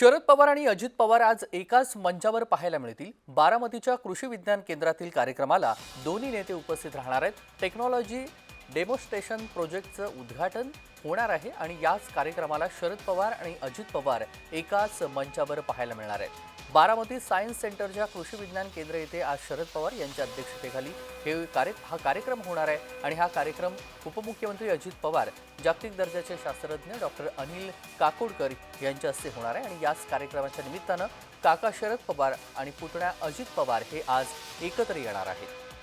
शरद पवार आणि अजित पवार आज एकाच मंचावर पाहायला मिळतील. बारामतीच्या कृषी विज्ञान केंद्रातील कार्यक्रमाला दोन्ही नेते उपस्थित राहणार आहेत. टेक्नॉलॉजी डेमोस्ट्रेशन प्रोजेक्टचं उद्घाटन होणार आहे आणि याच कार्यक्रमाला शरद पवार आणि अजित पवार एकाच मंचावर पाहायला मिळणार आहेत. बारामती सायन्स सेंटरच्या कृषी विज्ञान केंद्र येथे आज शरद पवार यांच्या अध्यक्षतेखाली हे कार्य हा कार्यक्रम होणार आहे. आणि हा कार्यक्रम उपमुख्यमंत्री अजित पवार जागतिक दर्जाचे शास्त्रज्ञ डॉक्टर अनिल काकोडकर यांच्या हस्ते होणार आहे. आणि याच कार्यक्रमाच्या निमित्तानं काका शरद पवार आणि पुतण्या अजित पवार हे आज एकत्र येणार आहेत.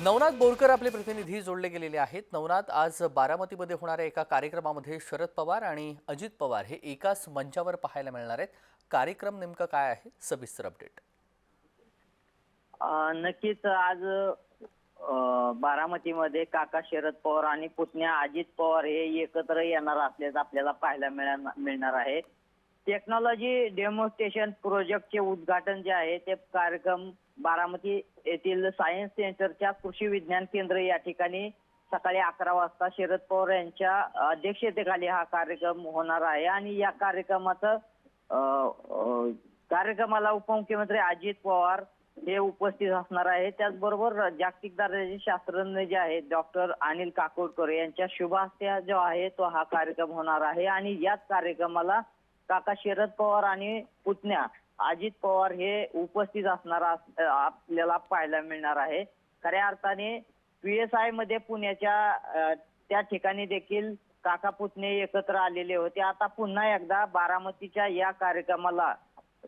नवनाथ बोरकर आपले प्रतिनिधी जोडले गेलेले आहेत. नवनाथ आज बारामतीमध्ये होणाऱ्या एका कार्यक्रमामध्ये शरद पवार आणि अजित पवार हे एकाच मंचावर पाहायला मिळणार आहेत. कार्यक्रम नेमका काय आहे? सविस्तर अपडेट नक्कीच आज बारामतीमध्ये काका शरद पवार आणि पुतण्या अजित पवार हे एकत्र येणार असल्याचं आपल्याला पाहायला मिळणार आहे. टेक्नॉलॉजी डेमॉन्स्ट्रेशन प्रोजेक्टचे उद्घाटन जे आहे ते कार्यक्रम बारामती येथील सायन्स सेंटरच्या कृषी विज्ञान केंद्र या ठिकाणी सकाळी अकरा वाजता शरद पवार यांच्या अध्यक्षतेखाली हा कार्यक्रम होणार आहे. आणि या कार्यक्रमाचं कार्यक्रमाला उपमुख्यमंत्री अजित पवार हे उपस्थित असणार आहे त्याचबरोबर जागतिक दर्जाचे शास्त्रज्ञ जे आहेत डॉक्टर अनिल काकोडकर यांच्या शुभ हस्ते जो आहे तो हा कार्यक्रम होणार आहे. आणि याच कार्यक्रमाला काका शरद पवार आणि पुतण्या अजित पवार हे उपस्थित असणार अस- आपल्याला पाहायला मिळणार आहे. खऱ्या अर्थाने पी एस आयमध्ये पुण्याच्या त्या ठिकाणी देखील काका पुतणे एकत्र आलेले होते. आता पुन्हा एकदा बारामतीच्या या कार्यक्रमाला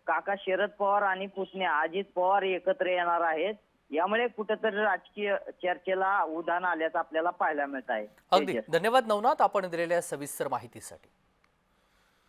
काका शरद पवार आणि पुतण्या अजित पवार एकत्र येणार आहेत. यामुळे कुठेतरी राजकीय चर्चेला उधाण आल्याचं आपल्याला पाहायला मिळत आहे. अगदी. धन्यवाद नवनाथ आपण दिलेल्या सविस्तर माहितीसाठी.